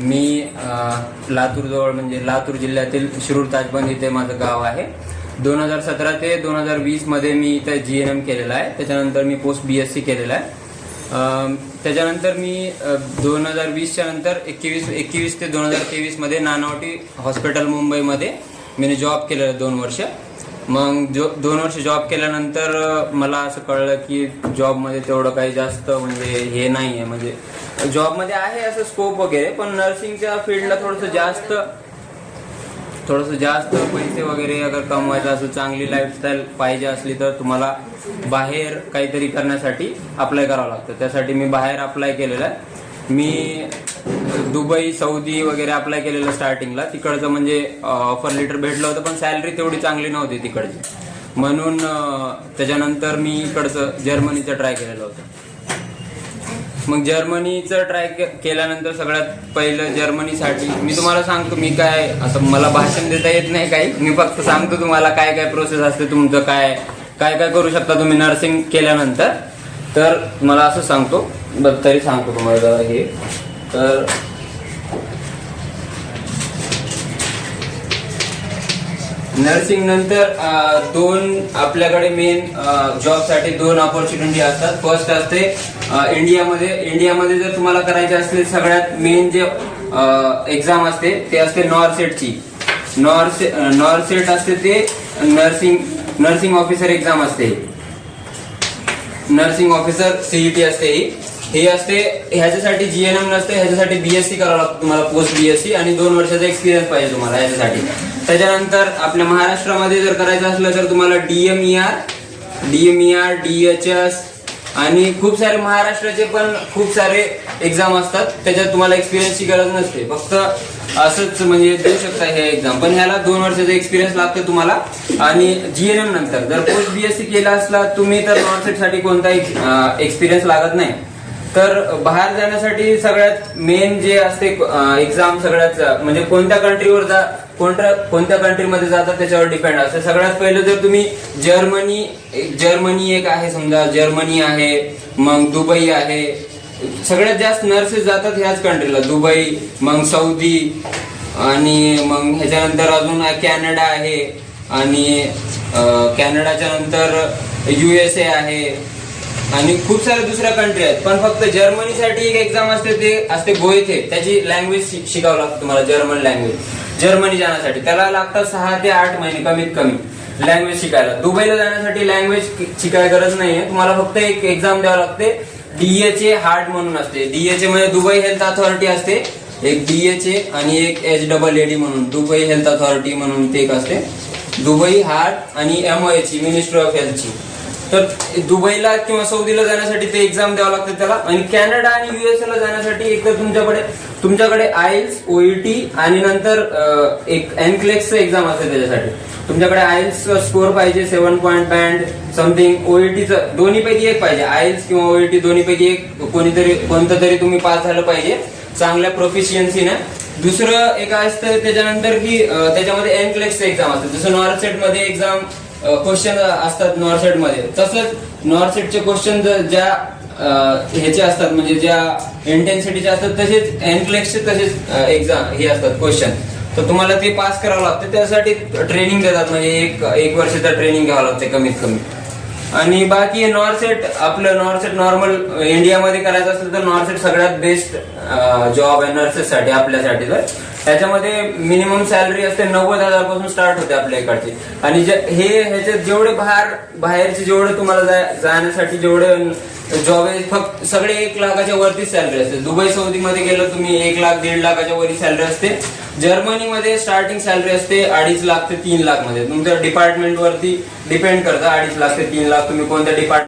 मी लातूरजवळ म्हणजे लातूर जिल्ह्यातील शिरूर ताजबंद इथे माझं गाव आहे. दोन हजार सतरा ते दोन हजार वीसमध्ये मी इथं जी एन एम केलेलं आहे. त्याच्यानंतर मी पोस्ट बी एस सी केलेलं आहे. त्याच्यानंतर मी दोन हजार वीसच्या नंतर एकवीस एकवीस ते दोन हजार तेवीसमध्ये नानावटी हॉस्पिटल मुंबईमध्ये मी जॉब केलेलं दोन वर्ष. मग जो दोन वर्ष जॉब केल्यानंतर मला असं कळलं की जॉबमध्ये तेवढं काही जास्त म्हणजे हे नाही आहे म्हणजे जॉबमध्ये आहे असं स्कोप वगैरे पण नर्सिंगच्या फील्डला थोडंसं जास्त थोडंसं जास्त पैसे वगैरे अगर कमवायचं असं चांगली लाईफस्टाईल पाहिजे असली तर तुम्हाला बाहेर काहीतरी करण्यासाठी अप्लाय करावं लागतं. त्यासाठी मी बाहेर अप्लाय केलेलं आहे. मी दुबई सौदी वगैरे अप्लाय केलेलं स्टार्टिंगला तिकडचं म्हणजे ऑफर लेटर भेटलं होतं पण सॅलरी तेवढी चांगली नव्हती तिकडची. म्हणून त्याच्यानंतर मी इकडचं जर्मनीचं ट्राय केलेलं होतं. मग जर्मनीचं ट्राय केल्यानंतर सगळ्यात पहिलं जर्मनीसाठी. मी तुम्हाला सांगतो मी काय असं मला भाषण देता येत नाही काही. मी फक्त सांगतो तुम्हाला काय काय प्रोसेस असते तुमचं काय काय काय करू शकता तुम्ही नर्सिंग केल्यानंतर. तर मला असं सांगतो बरं तरी सांगतो तुम्हाला हे. तर नर्सिंग नंतर अं, दोन आपल्याकडे मेन जॉबसाठी दोन ऑपॉर्च्युनिटी असतात. फर्स्ट असते अं, इंडियामध्ये इंडियामध्ये जर तुम्हाला करायचे असले सगळ्यात मेन जे एक्झाम असते ते असते नॉरसेटची नॉरसे नॉरसेट असते ते नर्सिंग नर्सिंग ऑफिसर एक्झाम असते. नर्सिंग ऑफिसर सीईटी असते ही. हे असते ह्याच्यासाठी जीएनएम नसते ह्याच्यासाठी बीएससी करावं लागतं तुम्हाला पोस्ट बीएससी आणि दोन वर्षाचा एक्सपिरियन्स पाहिजे तुम्हाला ह्याच्यासाठी. त्याच्यानंतर आपल्या महाराष्ट्रामध्ये जर करायचं असलं तर तुम्हाला डीएमईआर डीएमईआर डीएचएस आणि खूप सारे महाराष्ट्राचे पण खूप सारे एक्झाम असतात. त्याच्यात तुम्हाला एक्सपिरियन्सची गरज नसते. फक्त असंच म्हणजे देऊ शकता हे एक्झाम पण ह्याला दोन वर्षाचा एक्सपिरियन्स लागतो तुम्हाला. आणि जीएनएम नंतर. जर पोस्ट बीएससी केला असला तुम्ही तर नॉनसेटसाठी कोणताही एक्सपिरियन्स लागत नाही. तर बाहेर जाण्यासाठी सगळ्यात मेन जे असते एक्झाम सगळ्यात म्हणजे कोणत्या कंट्रीवर जा कोणत्या कोणत्या कंट्रीमध्ये जातात त्याच्यावर डिपेंड असते. सगळ्यात पहिलं जर तुम्ही जर्मनी जर्मनी एक आहे समजा जर्मनी आहे मग दुबई आहे. सगळ्यात जास्त नर्सेस जातात ह्याच कंट्रीला दुबई मग सौदी आणि मग ह्याच्यानंतर अजून कॅनडा आहे आणि कॅनडाच्या नंतर यू एस ए आहे. आणि खूप साऱ्या दुसऱ्या कंट्री आहेत. पण फक्त जर्मनीसाठी एक एक्झाम असते ते असते गोयथे त्याची लँग्वेज शिकावं लागतं तुम्हाला जर्मन लँग्वेज जर्मनी जाण्यासाठी. त्याला लागतात सहा ते आठ महिने कमीत कमी लँग्वेज शिकायला. दुबईला जाण्यासाठी लँग्वेज शिकायला गरज नाहीये. तुम्हाला फक्त एक एक्झाम द्यावं लागते. डीएचए हार्ट म्हणून असते. डीएचए म्हणजे दुबई हेल्थ अथॉरिटी असते. एक डीएचए आणि एक एच डबल एडी म्हणून. दुबई हेल्थ अथॉरिटी म्हणून ते एक असते. दुबई हार्ट आणि एमओएची मिनिस्ट्री ऑफ हेल्थची तर दुबईला किंवा सौदीला जाण्यासाठी ते एक्झाम द्यावं लागतं त्याला. आणि कॅनडा आणि युएसएला जाण्यासाठी एक तर तुमच्याकडे तुमच्याकडे आयल्स ओईटी आणि नंतर एक एनक्लेक्स एक्झाम असते त्याच्यासाठी. तुमच्याकडे आयल्स स्कोर पाहिजे सेव्हन पॉईंट बँड समथिंग ओईटीचं दोन्ही पैकी एक पाहिजे. आयल्स किंवा ओईटी दोन्ही पैकी एक कोणीतरी कोणतं तरी तुम्ही पास झालं पाहिजे चांगल्या प्रोफिशियन्सीने दुसरं एक असतं त्याच्यानंतर की त्याच्यामध्ये एनक्लेक्स एक्झाम असतं. जसं नॉर्थ सेटमध्ये एक्झाम क्वेश्चन असतात नॉरसेटमध्ये. तसंच नॉरसेटचे क्वेश्चन ज्या ह्याचे असतात म्हणजे ज्या इंटेन्सिटीचे असतात तसेच एनक्लेक्सचे तसेच एक्झाम हे असतात क्वेश्चन तर तुम्हाला ते पास करावं लागतं त्यासाठी ट्रेनिंग देतात. म्हणजे एक एक वर्षाचं ट्रेनिंग घ्यावं लागते कमीत कमी. आणि बाकी नॉर्सेट आपलं नॉर्सेट नॉर्मल इंडियामध्ये करायचं असेल तर नॉर्सेट सगळ्यात बेस्ट जॉब आहे नर्सेस साठी आपल्यासाठी तर. त्याच्यामध्ये मिनिमम सॅलरी असते नव्वद हजारपासून स्टार्ट होते आपल्या इकडची. आणि जे हे ह्याच्यात जेवढे बाहेर बाहेरचे जेवढे तुम्हाला जाण्यासाठी जेवढे जॉब आहे फक्त सगळे एक लाखाच्या वरती सॅलरी असते. दुबई सौदी मध्ये गेलं तुम्ही एक लाख दीड लाखाच्या वरती सॅलरी असते. जर्मनीमध्ये स्टार्टिंग सॅलरी असते अडीच लाख ते तीन लाखमध्ये. तुमच्या डिपार्टमेंट वरती डिपेंड करता अडीच लाख ते तीन लाख. तुम्ही कोणत्या डिपार्टमेंट